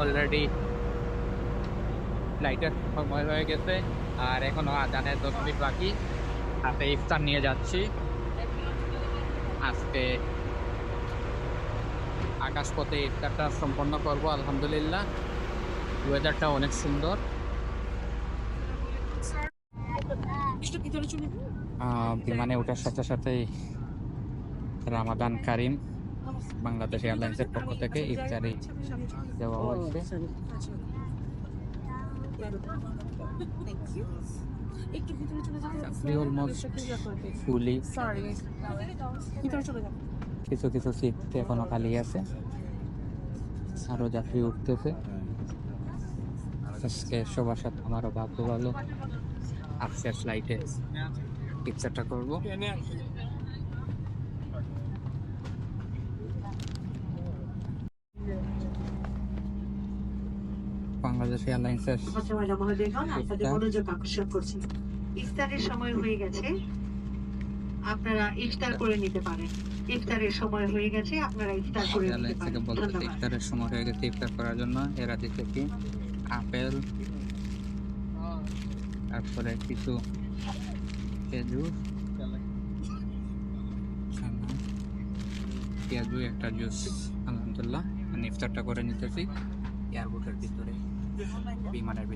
Already ফ্লাইটের সময় হয়ে গেছে। আর এখনও আজানের দশ মিনিট বাকি। হাতে ইফতার নিয়ে যাচ্ছি। আজকে আকাশপথে ইফতারটা সম্পন্ন করব আলহামদুলিল্লাহ। ওয়েদারটা অনেক সুন্দর। বিমানে ওঠার সাথে সাথেই রামাদান কারিম। বাংলাদেশ এয়ারলাইন্সের পক্ষ থেকে ইফতারি দেওয়া হয়েছে কিছু কিছু সিট এখনও খালি আছে। আরও যাত্রী উঠতেছে। আজকে সবার সাথে আমারও ভাগ্য ভালো। আজকের ফ্লাইটে ইচ্ছাটা করব। আকর্ষণ করছি। ইফতারের সময় হয়ে গেছে। আপনারা ইফতার করে নিতে পারেন। ইফতারের সময় হয়ে গেছে আপনারা ইফতার করে নিতে এয়ারলাইন্স থেকে পারেন বলতেছে ইফতারের সময় হয়ে গেছে ইফতার করার জন্য। এরা দিচ্ছে কি আপেল তারপরে কিছু খেজুর পেঁয়াজু একটা জুস। আলহামদুলিল্লাহ আমি ইফতারটা করে নিতেছি। এয়ারপোর্টের being on our